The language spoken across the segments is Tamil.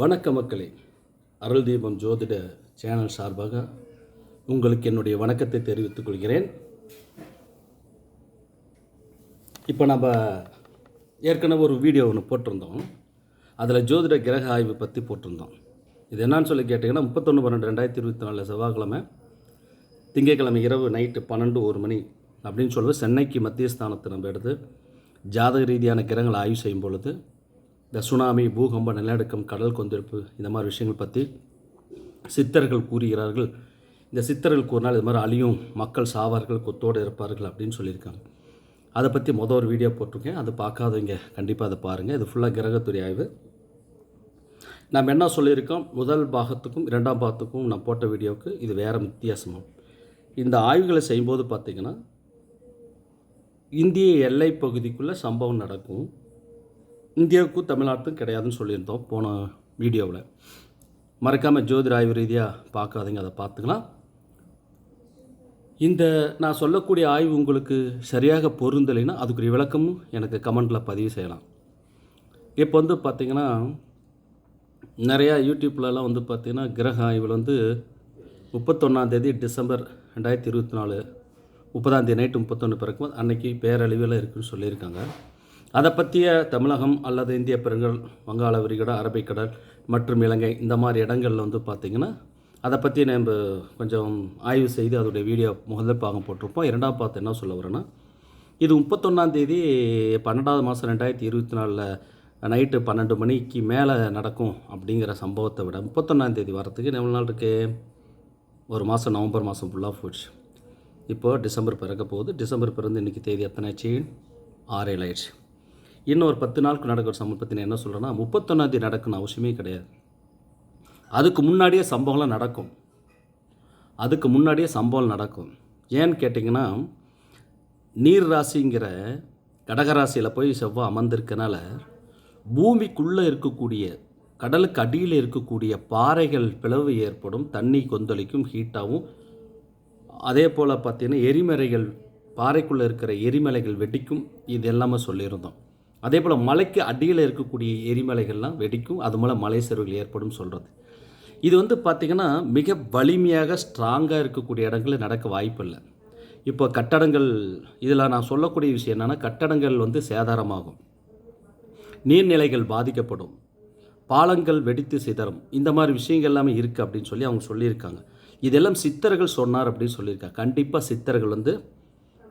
வணக்க மக்களே. அருள் தீபம் ஜோதிட சேனல் சார்பாக உங்களுக்கு என்னுடைய வணக்கத்தை தெரிவித்துக் கொள்கிறேன். இப்போ நம்ம ஏற்கனவே ஒரு வீடியோ ஒன்று போட்டிருந்தோம். அதில் ஜோதிட கிரக ஆய்வு பற்றி போட்டிருந்தோம். இது என்னன்னு சொல்லி கேட்டிங்கன்னா முப்பத்தொன்று பன்னெண்டு ரெண்டாயிரத்தி இருபத்தி நாலு செவ்வாய்க்கிழமை திங்கட்கிழமை இரவு நைட்டு பன்னெண்டு ஒரு மணி அப்படின்னு சொல்லுவது சென்னைக்கு மத்திய ஸ்தானத்தை நம்ம எடுத்து ஜாதக ரீதியான கிரகங்களை ஆய்வு செய்யும் பொழுது இந்த சுனாமி பூகம்ப நிலநடுக்கம் கடல் கொந்தளிப்பு இந்த மாதிரி விஷயங்கள் பற்றி சித்தர்கள் கூறுகிறார்கள். இந்த சித்தர்கள் கூறினால் இது மாதிரி அழியும் மக்கள் சாவார்கள் கொத்தோடு இருப்பார்கள் அப்படின்னு சொல்லியிருக்காங்க. அதை பற்றி மொதல் ஒரு வீடியோ போட்டிருக்கேன். அது பார்க்காதவங்க கண்டிப்பாக அதை பாருங்கள் இது ஃபுல்லாக கிரகத்துறை ஆய்வு. நம்ம என்ன சொல்லியிருக்கோம்? முதல் பாகத்துக்கும் இரண்டாம் பாகத்துக்கும் நான் போட்ட வீடியோவுக்கு இது வேறு வித்தியாசமாகும் இந்த ஆய்வுகளை செய்யும்போது பார்த்திங்கன்னா இந்திய எல்லை பகுதிக்குள்ளே சம்பவம் நடக்கும். இந்தியாவுக்கும் தமிழ்நாட்டுக்கும் கிடையாதுன்னு சொல்லியிருந்தோம் போன வீடியோவில். மறக்காமல் ஜோதிட ஆய்வு ரீதியாக பார்க்காதீங்க அதை பார்த்துக்கலாம். இந்த நான் சொல்லக்கூடிய ஆய்வு உங்களுக்கு சரியாக பொருந்தலைன்னா அதுக்குரிய விளக்கமும் எனக்கு கமெண்ட்டில் பதிவு செய்யலாம். இப்போ வந்து பார்த்திங்கன்னா நிறையா யூடியூப்லலாம் வந்து பார்த்திங்கன்னா கிரக ஆய்வில் வந்து முப்பத்தொன்னாந்தேதி டிசம்பர் ரெண்டாயிரத்தி இருபத்தி நாலு முப்பதாந்தேதி நைட்டு முப்பத்தொன்று பிறக்கும் அன்றைக்கி பேரழிவில் இருக்குன்னு சொல்லியிருக்காங்க. அதை பற்றிய தமிழகம் அல்லது இந்திய பெருங்கல் வங்காள விரிகடல் அரபிக்கடல் மற்றும் இலங்கை இந்த மாதிரி இடங்களில் வந்து பார்த்திங்கன்னா அதை பற்றி நம்ம கொஞ்சம் ஆய்வு செய்து அதோடைய வீடியோ முதல் பாகம் போட்டிருப்போம். இரண்டாம் பார்த்து என்ன சொல்ல வரேன்னா இது முப்பத்தொன்னாந்தேதி பன்னெண்டாவது மாதம் ரெண்டாயிரத்தி இருபத்தி நாலில் நைட்டு பன்னெண்டு மணிக்கு மேலே நடக்கும் அப்படிங்கிற சம்பவத்தை விட முப்பத்தொன்னாந்தேதி வரத்துக்கு எவ்வளோ நாள் இருக்கு? ஒரு மாதம் நவம்பர் மாதம் ஃபுல்லாக போச்சு. இப்போது டிசம்பர் பிறக்க போகுது. டிசம்பர் பிறந்து இன்றைக்கி தேதி எத்தனை ஆச்சு? ஆறேழு ஆயிடுச்சு. இன்னும் ஒரு பத்து நாளுக்கு நடக்கிற சம்பவம் பற்றி நான் என்ன சொல்கிறேன்னா முப்பத்தொன்னாந்தேதி நடக்கணும் அவசியமே கிடையாது. அதுக்கு முன்னாடியே சம்பவம்லாம் நடக்கும். அதுக்கு முன்னாடியே சம்பவம் நடக்கும். ஏன்னு கேட்டிங்கன்னா நீர் ராசிங்கிற கடகராசியில் போய் செவ்வாய் அமர்ந்திருக்கனால பூமிக்குள்ளே இருக்கக்கூடிய கடலுக்கு அடியில் இருக்கக்கூடிய பாறைகள் பிளவு ஏற்படும் தண்ணி கொந்தளிக்கும் ஹீட்டாகவும் அதே போல் பார்த்தீங்கன்னா எரிமலைகள் பாறைக்குள்ளே இருக்கிற எரிமலைகள் வெடிக்கும். இது எல்லாமே சொல்லியிருந்தோம். அதே போல் மலைக்கு அடியில் இருக்கக்கூடிய எரிமலைகள்லாம் வெடிக்கும். அது மூலம் மலை சரிவுகள் ஏற்படும் சொல்கிறது இது வந்து பார்த்திங்கன்னா மிக வலிமையாக ஸ்ட்ராங்காக இருக்கக்கூடிய இடங்களில் நடக்க வாய்ப்பில்லை இப்போ கட்டடங்கள் இதில் நான் சொல்லக்கூடிய விஷயம் என்னென்னா கட்டடங்கள் வந்து சேதாரமாகும். நீர்நிலைகள் பாதிக்கப்படும். பாலங்கள் வெடித்து சிதறும். இந்த மாதிரி விஷயங்கள் எல்லாமே இருக்குது அப்படின்னு சொல்லி அவங்க சொல்லியிருக்காங்க. இதெல்லாம் சித்தர்கள் சொன்னார் அப்படின்னு சொல்லியிருக்காங்க. கண்டிப்பாக சித்தர்கள் வந்து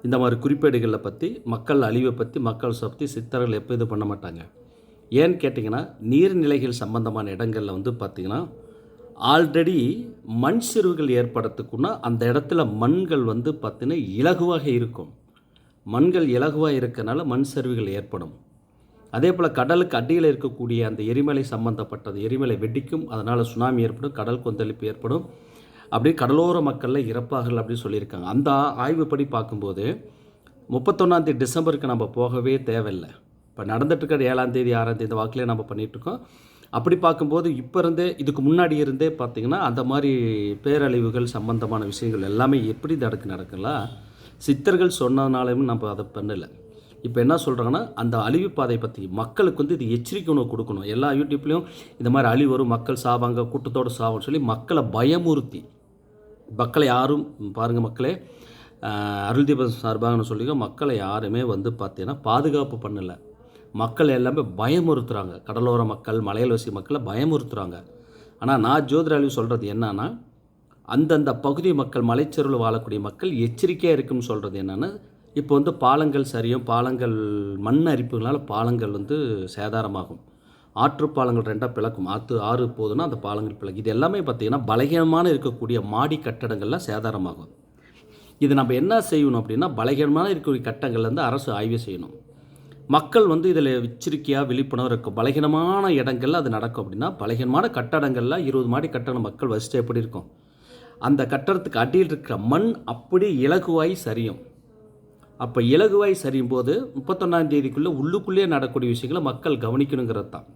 இந்த மாதிரி குறிப்பேடுகளை பற்றி மக்கள் அழிவை பற்றி மக்கள் பற்றி சித்தர்கள் எப்போ இது பண்ண மாட்டாங்க. ஏன்னு கேட்டிங்கன்னா நீர்நிலைகள் சம்பந்தமான இடங்களில் வந்து பார்த்திங்கன்னா ஆல்ரெடி மண் சரிவுகள் ஏற்படுறதுக்குன்னா அந்த இடத்துல மண்கள் வந்து பார்த்திங்கன்னா இலகுவாக இருக்கும். மண்கள் இலகுவாக இருக்கனால மண் சரிவுகள் ஏற்படும். அதே போல் கடலுக்கு அடியில் இருக்கக்கூடிய அந்த எரிமலை சம்பந்தப்பட்டது எரிமலை வெடிக்கும் அதனால் சுனாமி ஏற்படும் கடல் கொந்தளிப்பு ஏற்படும். அப்படியே கடலோர மக்களில் இறப்பார்கள் அப்படின்னு சொல்லியிருக்காங்க. அந்த ஆய்வுப்படி பார்க்கும்போது முப்பத்தொன்னாந்தேதி டிசம்பருக்கு நம்ம போகவே தேவையில்லை. இப்போ நடந்துட்டுருக்கிற ஏழாந்தேதி ஆறாந்தேதி வாக்கிலே நம்ம பண்ணிகிட்ருக்கோம் அப்படி பார்க்கும்போது இப்போ இருந்தே இதுக்கு முன்னாடி இருந்தே பார்த்திங்கன்னா அந்த மாதிரி பேரழிவுகள் சம்பந்தமான விஷயங்கள் எல்லாமே எப்படி நடக்கு நடக்கலாம் சித்தர்கள் சொன்னதுனாலையும் நம்ம அதை பண்ணலை. இப்போ என்ன சொல்கிறாங்கன்னா அந்த அழிவு பாதை பற்றி மக்களுக்கு வந்து இது எச்சரிக்கை உணவு கொடுக்கணும். எல்லா யூடியூப்லேயும் இந்த மாதிரி அழிவு வரும் மக்கள் சாவாங்க கூட்டத்தோடு சாவான்னு சொல்லி மக்களை பயமுறுத்தி மக்களை யாரும் பாருங்கள் மக்களே அருள்தீப சார்பாகனு சொல்லி மக்களை யாருமே வந்து பார்த்தீங்கன்னா பாதுகாப்பு பண்ணலை. மக்கள் எல்லாமே பயமுறுத்துகிறாங்க கடலோர மக்கள் மலையல்வாசி மக்களை பயமுறுத்துகிறாங்க ஆனால் நான் ஜோதிராலி சொல்கிறது என்னன்னா அந்தந்த பகுதி மக்கள் மலைச்செருவில் வாழக்கூடிய மக்கள் எச்சரிக்கையாக இருக்குன்னு சொல்கிறது என்னென்னா இப்போ வந்து பாலங்கள் சரியும் பாலங்கள் மண் அரிப்புகளால் பாலங்கள் வந்து சேதாரமாகும். ஆற்று பாலங்கள் ரெண்டாக பிளக்கும். ஆற்று ஆறு போதுன்னா அந்த பாலங்கள் பிளக்கும். இது எல்லாமே பார்த்திங்கன்னா பலகீனமான இருக்கக்கூடிய மாடி கட்டடங்கள்லாம் சேதாரமாகும். இது நம்ம என்ன செய்யணும் அப்படின்னா பலகீனமான இருக்கக்கூடிய கட்டங்கள்லேருந்து அரசு ஆய்வு செய்யணும். மக்கள் வந்து இதில் எச்சரிக்கையாக விழிப்புணர்வு இருக்கும். பலகீனமான இடங்களில் அது நடக்கும் அப்படின்னா பலகீனமான கட்டடங்களில் இருபது மாடி கட்டணம் மக்கள் வசித்து எப்படி இருக்கும்? அந்த கட்டடத்துக்கு அடியில் இருக்கிற மண் அப்படி இலகுவாய் சரியும். அப்போ இலகுவாய் சரியும் போது முப்பத்தொன்னாம் தேதிக்குள்ளே உள்ளுக்குள்ளேயே நடக்கக்கூடிய விஷயங்களை மக்கள் கவனிக்கணுங்கிறது தான்.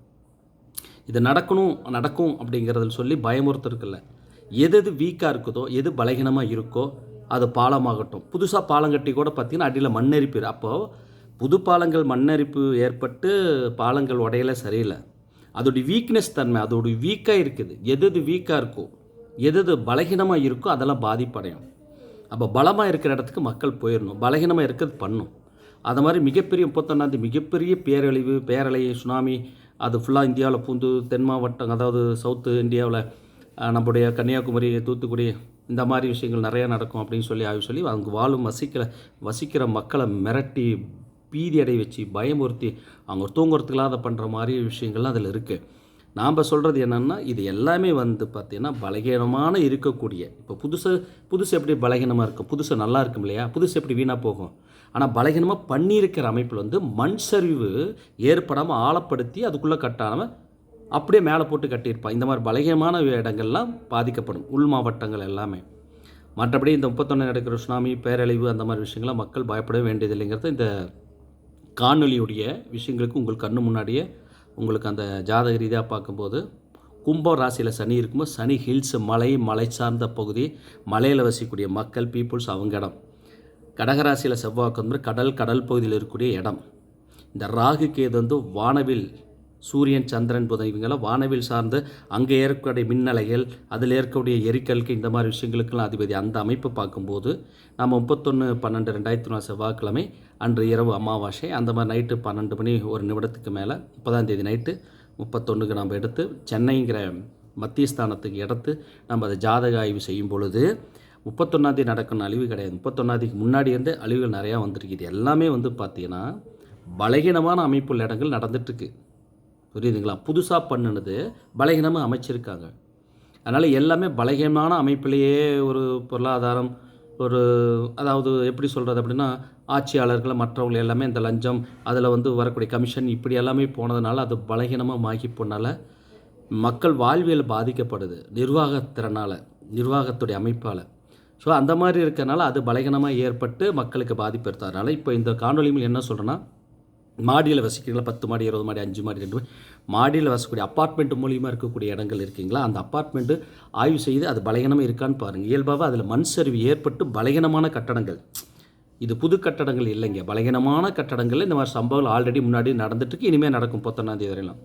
இது நடக்கணும் நடக்கும் அப்படிங்கிறதில் சொல்லி பயமுறுத்திருக்குல்ல எது எது வீக்காக இருக்குதோ எது பலகீனமாக இருக்கோ அது பாலமாகட்டும். புதுசாக பாலம் கட்டி கூட பார்த்திங்கன்னா அடியில் மண்ணெரிப்பு அப்போது புது பாலங்கள் மண்ணரிப்பு ஏற்பட்டு பாலங்கள் உடையில சரியில்லை. அதோடைய வீக்னஸ் தன்மை அதோடைய வீக்காக இருக்குது. எது எது வீக்காக இருக்கோ எது எது பலகீனமாக இருக்கோ அதெல்லாம் பாதிப்படையும். அப்போ பலமாக இருக்கிற இடத்துக்கு மக்கள் போயிடணும் பலகீனமாக இருக்கிறது பண்ணும். அது மாதிரி மிகப்பெரிய முப்பத்தொன்னாந்தி மிகப்பெரிய பேரழிவு பேரலை சுனாமி அது ஃபுல்லாக இந்தியாவில் பூந்து தென் மாவட்டம் அதாவது சவுத்து இந்தியாவில் நம்முடைய கன்னியாகுமரி தூத்துக்குடி இந்த மாதிரி விஷயங்கள் நிறையா நடக்கும் அப்படின்னு சொல்லி ஆய்வு சொல்லி அங்கே வாழும் வசிக்கிற வசிக்கிற மக்களை மிரட்டி பீதி அடை வச்சு பயமுறுத்தி அவங்க தூங்குறதுக்குலாம் அதை பண்ணுற மாதிரி விஷயங்கள்லாம் அதில் இருக்குது நாம் சொல்கிறது என்னென்னா இது எல்லாமே வந்து பார்த்திங்கன்னா பலகீனமான இருக்கக்கூடிய இப்போ புதுசு புதுசு எப்படி பலகீனமாக இருக்கும்? புதுசு நல்லா இருக்கும் இல்லையா? புதுசு எப்படி வீணாக போகும்? ஆனால் பலகீனமாக பண்ணியிருக்கிற அமைப்பில் வந்து மண் சரிவு ஏற்படாமல் ஆழப்படுத்தி அதுக்குள்ளே கட்டாமல் அப்படியே மேலே போட்டு கட்டியிருப்பான் இந்த மாதிரி பலகீனமான இடங்கள்லாம் பாதிக்கப்படும் உள் மாவட்டங்கள் எல்லாமே. மற்றபடி இந்த முப்பத்தொன்று நடக்கிற சுனாமி பேரழிவு அந்த மாதிரி விஷயங்கள்லாம் மக்கள் பயப்பட வேண்டியது இல்லைங்கிறத இந்த காணொலியுடைய விஷயங்களுக்கு உங்கள் கண்ணு முன்னாடியே உங்களுக்கு அந்த ஜாதக ரீதியாக பார்க்கும்போது கும்பம் ராசியில் சனி இருக்கும்போது சனி ஹில்ஸ் மலை மலை சார்ந்த பகுதி மலையில் வசிக்கக்கூடிய மக்கள் பீப்புள்ஸ் அவங்க இடம் கடகராசியில் செவ்வாய் வந்து கடல் கடல் பகுதியில் இருக்கக்கூடிய இடம். இந்த ராகு கேது வந்து வானவில் சூரியன் சந்திரன் புதன் இவங்கெல்லாம் வானவில் சார்ந்து அங்கே ஏற்கக்கூடிய மின்னலைகள் அதில் ஏற்கக்கூடிய எரிக்கலுக்கு இந்த மாதிரி விஷயங்களுக்கெல்லாம் அதிபதி அந்த அமைப்பு பார்க்கும்போது நம்ம முப்பத்தொன்று பன்னெண்டு ரெண்டாயிரத்தி நாலு செவ்வாய்க்கிழமை அன்று இரவு அமாவாசை அந்த மாதிரி நைட்டு பன்னெண்டு மணி ஒரு நிமிடத்துக்கு மேலே முப்பதாம் தேதி நைட்டு முப்பத்தொன்றுக்கு நம்ம எடுத்து சென்னைங்கிற மத்திய ஸ்தானத்துக்கு எடுத்து நம்ம அதை ஜாதக ஆய்வு செய்யும் பொழுது முப்பத்தொன்னாந்தேதி நடக்கணும் அழிவு கிடையாது. முப்பத்தொன்னாந்தேதிக்கு முன்னாடி இருந்து அழிவுகள் நிறையா வந்திருக்குது. எல்லாமே வந்து பார்த்தீங்கன்னா பலகீனமான அமைப்புள்ள இடங்கள் நடந்துட்டுருக்கு. புரியுதுங்களா? புதுசாக பண்ணினது பலகீனமாக அமைச்சிருக்காங்க. அதனால் எல்லாமே பலகீனமான அமைப்பிலேயே ஒரு பொருளாதாரம் ஒரு அதாவது எப்படி சொல்கிறது அப்படின்னா ஆட்சியாளர்கள் மற்றவங்க எல்லாமே இந்த லஞ்சம் அதில் வந்து வரக்கூடிய கமிஷன் இப்படி எல்லாமே போனதுனால அது பலகீனமாக மாகி போனால மக்கள் வாழ்வியல் பாதிக்கப்படுது. நிர்வாகத்திறனால் நிர்வாகத்துடைய அமைப்பால். ஸோ அந்த மாதிரி இருக்கிறனால அது பலகீனமாக ஏற்பட்டு மக்களுக்கு பாதிப்பு எடுத்ததுனால இப்போ இந்த காணொலியில் என்ன சொல்கிறேன்னா மாடியில் வசிக்கிறீங்களா? பத்து மாடி இருபது மாடி அஞ்சு மாடி ரெண்டு மாடியில் வசக்கூடிய அப்பார்ட்மெண்ட் மூலியமாக இருக்கக்கூடிய இடங்கள் இருக்கீங்களா? அந்த அப்பார்ட்மெண்ட்டு ஆய்வு செய்து அது பலகீனமாக இருக்கான்னு பாருங்கள் இயல்பாக அதில் மண் சரிவு ஏற்பட்டு பலகீனமான கட்டடங்கள். இது புது கட்டடங்கள் இல்லைங்க. பலகீனமான கட்டடங்கள் இந்த மாதிரி சம்பவங்கள் ஆல்ரெடி முன்னாடி நடந்துட்டுருக்கு. இனிமேல் நடக்கும் பொத்தொன்னாந்தேதி வரையிலும்.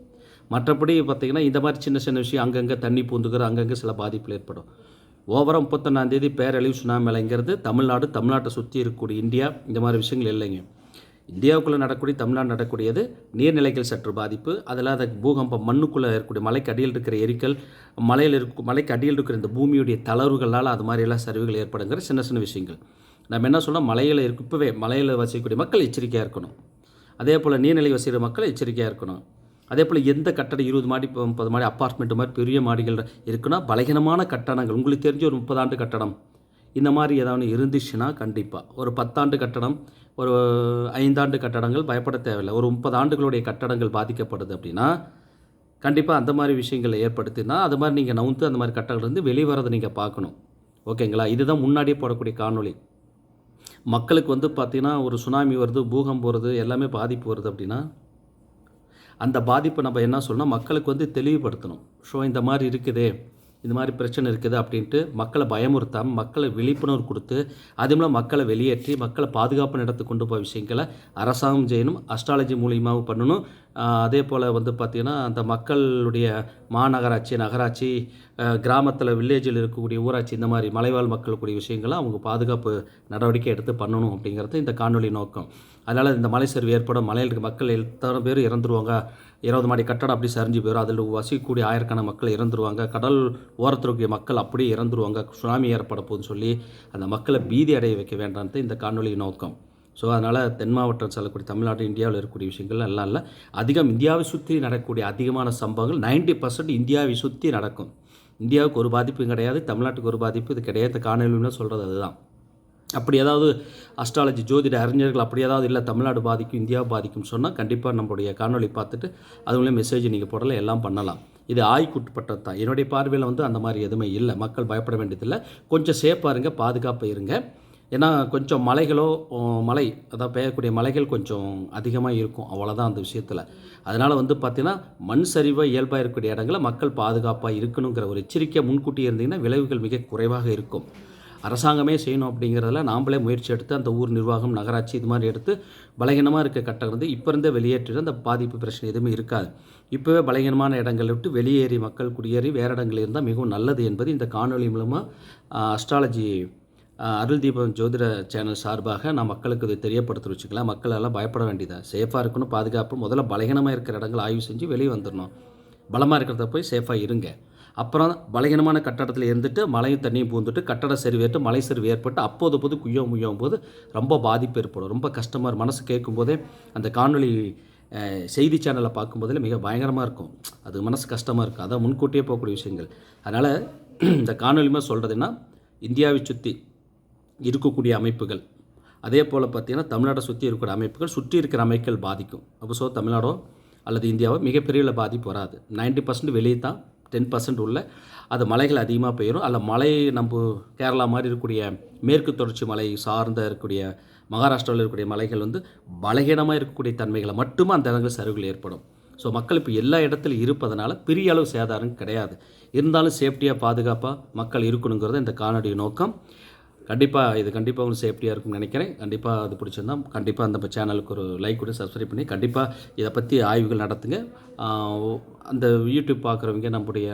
மற்றபடி பார்த்திங்கன்னா இந்த மாதிரி சின்ன சின்ன விஷயம் அங்கங்கே தண்ணி பூந்துக்கிற அங்கங்கே சில பாதிப்புகள் ஏற்படும். ஓவரம் முப்பத்தொன்னாந்தேதி பேரழிவு சுனாமிலைங்கிறது தமிழ்நாடு தமிழ்நாட்டை சுற்றி இருக்கக்கூடிய இந்தியா இந்த மாதிரி விஷயங்கள் இல்லைங்க. இந்தியாவுக்குள்ளே நடக்கக்கூடிய தமிழ்நாடு நடக்கூடியது நீர்நிலைகள் சற்று பாதிப்பு. அதில் அந்த பூகம்பம் மண்ணுக்குள்ளே இருக்கக்கூடிய மலைக்கு அடியில் இருக்கிற எரிக்கல் மலையில் இருக்கும் மலைக்கு அடியில் இருக்கிற இந்த பூமியுடைய தளர்வுகளால் அது மாதிரியெல்லாம் சரிவுகள் ஏற்படுங்கிற சின்ன சின்ன விஷயங்கள். நம்ம என்ன சொன்னால் மலையில் இருக்கு இப்போவே மலையில் வசிக்கக்கூடிய மக்கள் எச்சரிக்கையாக இருக்கணும். அதே போல் நீர்நிலை வசிக்கிற மக்கள் எச்சரிக்கையாக இருக்கணும். அதே போல் எந்த கட்டடம் இருபது மாடி முப்பது மாடி அப்பார்ட்மெண்ட் மாதிரி பெரிய மாடிகள் இருக்குன்னா பலகீனமான கட்டடங்கள். உங்களுக்கு தெரிஞ்ச ஒரு முப்பதாண்டு கட்டடம். இந்த மாதிரி ஏதாவது இருந்துச்சுன்னா கண்டிப்பாக ஒரு பத்தாண்டு கட்டடம் ஒரு ஐந்தாண்டு கட்டடங்கள் பயப்பட தேவையில்லை. ஒரு முப்பது ஆண்டுகளுடைய கட்டடங்கள் பாதிக்கப்படுது அப்படின்னா கண்டிப்பாக அந்த மாதிரி விஷயங்களை ஏற்படுத்தினா அது மாதிரி நீங்கள் நவுந்து அந்த மாதிரி கட்டடங்கள்லேருந்து வெளிவரதை நீங்கள் பார்க்கணும். ஓகேங்களா? இதுதான் முன்னாடியே போடக்கூடிய காணொளி. மக்களுக்கு வந்து பார்த்திங்கன்னா ஒரு சுனாமி வருது பூகம்பம் வருது எல்லாமே பாதிப்பு வருது அப்படின்னா அந்த பாதிப்பை நம்ம என்ன சொல்லணும் மக்களுக்கு வந்து தெளிவுபடுத்தணும். ஸோ இந்த மாதிரி இருக்குதே இந்த மாதிரி பிரச்சனை இருக்குது அப்படின்ட்டு மக்களை பயமுறுத்தாமல் மக்களை விழிப்புணர்வு கொடுத்து அதுமூலம் மக்களை வெளியேற்றி மக்களை பாதுகாப்பு நடத்து கொண்டு போய் விஷயங்களை அரசாங்கம் செய்யணும் அஸ்ட்ராலஜி மூலியமாகவும் பண்ணணும். அதே போல் வந்து பார்த்திங்கன்னா அந்த மக்களுடைய மாநகராட்சி நகராட்சி கிராமத்தில் வில்லேஜில் இருக்கக்கூடிய ஊராட்சி இந்த மாதிரி மலைவாழ் மக்களுக்குரிய விஷயங்களை அவங்க பாதுகாப்பு நடவடிக்கை எடுத்து பண்ணணும் அப்படிங்கிறது இந்த காணொலி நோக்கம். அதனால் இந்த மலை சரிவு ஏற்படும். மலையில் இருக்க மக்கள் எத்தனை பேர் இறந்துருவாங்க? இருபது மாடி கட்டடம் அப்படி சரிஞ்சு போயிடும் அதில் வசிக்கக்கூடிய ஆயிரக்கணக்கான மக்கள் இறந்துருவாங்க. கடல் ஓரத்தில் இருக்கக்கூடிய மக்கள் அப்படியே இறந்துருவாங்க. சுனாமி ஏற்பட போகுதுன்னு சொல்லி அந்த மக்களை பீதி அடைய வைக்க வேண்டாம்னு இந்த காணொலி நோக்கம். ஸோ அதனால் தென் மாவட்டம் செல்லக்கூடிய தமிழ்நாடு இந்தியாவில் இருக்கக்கூடிய விஷயங்கள் எல்லாம் இல்லை. அதிகம் இந்தியாவை சுற்றி நடக்கக்கூடிய அதிகமான சம்பவங்கள் நைன்டி பர்சன்ட் இந்தியாவை சுற்றி நடக்கும். இந்தியாவுக்கு ஒரு பாதிப்பும் கிடையாது. தமிழ்நாட்டுக்கு ஒரு பாதிப்பு இது கிடையாது. காணொலின்னு சொல்கிறது அதுதான். அப்படி ஏதாவது அஸ்ட்ராலஜி ஜோதிட அறிஞர்கள் அப்படி ஏதாவது இல்லை தமிழ்நாடு பாதிக்கும் இந்தியா பாதிக்கும் சொன்னால் கண்டிப்பாக நம்மளுடைய காணொலி பார்த்துட்டு அது மெசேஜ் நீங்கள் போடலாம் எல்லாம் பண்ணலாம். இது ஆய்க்குட்பட்டது தான். என்னுடைய பார்வையில் வந்து அந்த மாதிரி எதுவுமே இல்லை. மக்கள் பயப்பட வேண்டியதில்லை. கொஞ்சம் சேஃபாக இருங்க பாதுகாப்பாக இருங்க. ஏன்னா கொஞ்சம் மலைகளோ மலை அதாவது பெய்யக்கூடிய மலைகள் கொஞ்சம் அதிகமாக இருக்கும். அவ்வளோதான் அந்த விஷயத்தில். அதனால் வந்து பார்த்திங்கன்னா மண் சரிவாக இயல்பாக இருக்கக்கூடிய இடங்களில் மக்கள் பாதுகாப்பாக இருக்கணுங்கிற ஒரு எச்சரிக்கை முன்கூட்டி இருந்தீங்கன்னா விளைவுகள் மிக குறைவாக இருக்கும். அரசாங்கமே செய்யணும் அப்படிங்கிறதுல நாம்ளே முயற்சி எடுத்து அந்த ஊர் நிர்வாகம் நகராட்சி இது மாதிரி எடுத்து பலகீனமாக இருக்க கட்டம் வந்து இப்போ இருந்தே வெளியேற்றிட்டு அந்த பாதிப்பு பிரச்சனை எதுவுமே இருக்காது. இப்போவே பலகீனமான இடங்களை விட்டு வெளியேறி மக்கள் குடியேறி வேறு இடங்களில் இருந்தால் மிகவும் நல்லது என்பது இந்த காணொளி மூலமாக அஸ்ட்ராலஜி அருள் தீபம் ஜோதிட சேனல் சார்பாக நான் மக்களுக்கு இதை தெரியப்படுத்த வச்சுக்கலாம் மக்கள் எல்லாம் பயப்பட வேண்டியதாக சேஃபாக இருக்கணும் பாதுகாப்பு. முதல்ல பலகீனமாக இருக்கிற இடங்கள் ஆய்வு செஞ்சு வெளியே வந்துடணும் பலமாக இருக்கிறத போய் சேஃபாக இருங்க. அப்புறம் பலகீனமான கட்டடத்தில் இருந்துட்டு மழையும் தண்ணியும் பூந்துட்டு கட்டட சரிவேற்று மலை சரிவு ஏற்பட்டு அப்போது போது குய்யம் முய்யும் போது ரொம்ப பாதிப்பு ஏற்படும். ரொம்ப கஷ்டமாக இருக்கும். மனசு கேட்கும்போதே அந்த காணொளி செய்தி சேனலை பார்க்கும்போதில் மிக பயங்கரமாக இருக்கும். அது மனசு கஷ்டமாக இருக்கும். அதான் முன்கூட்டியே போகக்கூடிய விஷயங்கள். அதனால் இந்த காணொலிமா சொல்கிறதுன்னா இந்தியாவை சுற்றி இருக்கக்கூடிய அமைப்புகள். அதே போல் பார்த்தீங்கன்னா தமிழ்நாட்டை சுற்றி இருக்கிற அமைப்புகள் சுற்றி இருக்கிற அமைப்புகள் பாதிக்கும். அப்போ ஸோ தமிழ்நாடோ அல்லது இந்தியாவோ மிகப்பெரிய பாதிப்பு வராது. 90% பர்சன்ட் வெளியே தான் டென் பர்சன்ட் உள்ள அது மலைகள் அதிகமாக பெய்யும் அல்ல மலை நம்ம கேரளா மாதிரி இருக்கக்கூடிய மேற்கு தொடர்ச்சி மலை சார்ந்த இருக்கக்கூடிய மகாராஷ்டிராவில் இருக்கக்கூடிய மலைகள் வந்து பலகீனமாக இருக்கக்கூடிய தன்மைகளை மட்டுமே அந்த இடங்கள் சரிவுகள் ஏற்படும். ஸோ மக்கள் இப்போ எல்லா இடத்துலையும் இருப்பதனால பெரிய அளவு சேதாரம் கிடையாது. இருந்தாலும் சேஃப்டியாக பாதுகாப்பாக மக்கள் இருக்கணுங்கிறது இந்த காணொலி நோக்கம். கண்டிப்பாக இது கண்டிப்பாக உங்களுக்கு சேஃப்டியாக இருக்கும்னு நினைக்கிறேன். கண்டிப்பாக அது பிடிச்சிருந்தா கண்டிப்பாக அந்த சேனலுக்கு ஒரு லைக் கூட சப்ஸ்கிரைப் பண்ணி கண்டிப்பாக இதை பற்றி ஆய்வுகள் நடத்துங்க. அந்த யூடியூப் பார்க்குறவங்க நம்முடைய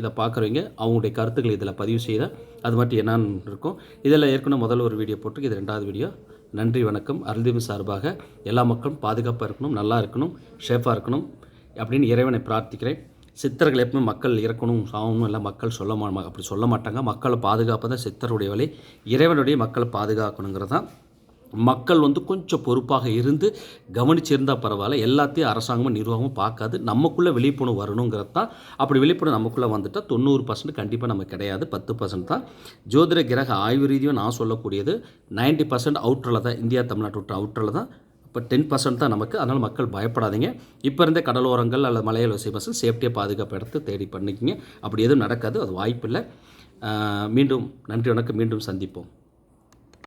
இதை பார்க்குறவங்க அவங்களுடைய கருத்துக்களை இதில் பதிவு செய்தால் அது மட்டும் என்னன்னு இருக்கும். இதில் ஏற்கனவே முதல்ல ஒரு வீடியோ போட்டு இது ரெண்டாவது வீடியோ நன்றி வணக்கம். அருள்தீபம் சார்பாக எல்லா மக்களும் பாதுகாப்பாக இருக்கணும் நல்லா இருக்கணும் ஷேஃபாக இருக்கணும் அப்படின்னு இறைவனை பிரார்த்திக்கிறேன். சித்தர்கள் எப்பவுமே மக்கள் இறக்கணும் சாகணும் எல்லாம் மக்கள் சொல்ல மா அப்படி சொல்ல மாட்டாங்க. மக்களை பாதுகாப்பு தான் சித்தருடைய வேலை. இறைவனுடைய மக்களை பாதுகாக்கணுங்கிறது தான். மக்கள் வந்து கொஞ்சம் பொறுப்பாக இருந்து கவனிச்சிருந்தால் பரவாயில்ல. எல்லாத்தையும் அரசாங்கமும் நிர்வாகமும் பார்க்காது. நமக்குள்ளே விழிப்புணர்வு வரணுங்கிறது தான். அப்படி விழிப்புணர்வு நமக்குள்ளே வந்துட்டால் தொண்ணூறு பர்சன்ட் கண்டிப்பாக நமக்கு கிடையாது. பத்து பர்சன்ட் தான். ஜோதிட கிரக ஆய்வு ரீதியும் நான் சொல்லக்கூடியது 90% பர்சன்ட் அவுட்டரில் தான் இந்தியா தமிழ்நாட்டு விட்டு அவுட்டரில் தான். இப்போ டென் பர்சன்ட் தான் நமக்கு. அதனால் மக்கள் பயப்படாதீங்க. இப்போ இருந்தே கடலோரங்கள் அல்லது மலையில் வசதி சேஃப்டியாக பாதுகாப்பு இடத்து தேடி பண்ணிக்கிங்க. அப்படி எதுவும் நடக்காது. அது வாய்ப்பில்லை. மீண்டும் நன்றி வணக்கம். மீண்டும் சந்திப்போம்.